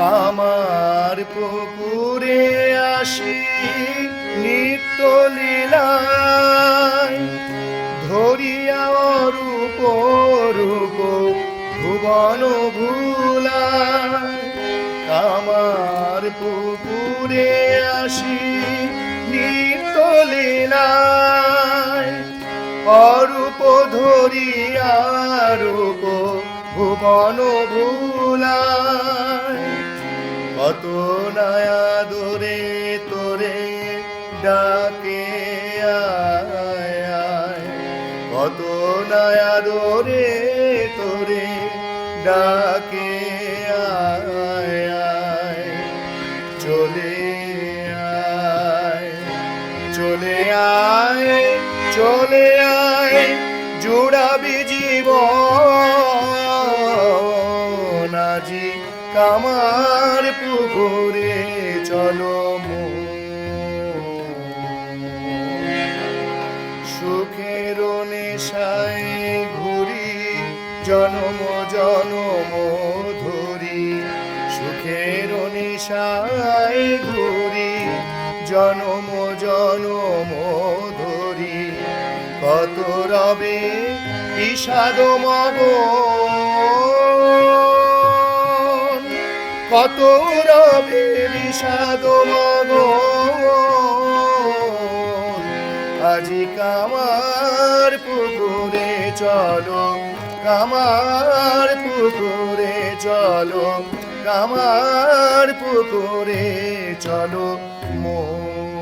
কামার পুকুরে আসি নিত্য লীলায়। ধরিয়া রূপ রূপ ভুবন ভুলায়। আমার পুকুরে আসি নিত্য লীলায়। অরূপ ধরিয়া রূপ ভুবন ভুলায়। কত নয়া দূরে তোরে ডাকে। কত নয়া দূরে তোরে ডাকে। চলে আয় চলে আয় চলে আয়, জুড়াবি জীবন আজি কামার পুকুরে মন। সুখের নেশায় ঘুরি, জনম জনম ধরি সুখের নেশায় ঘুরি, জনম জনম ধরি কত রবে বিষাদ মগন কত রবে বিষাদ আজি কামার পুকুরে চলো কামার পুকুরে চলো কামার পুকুরে চলো মন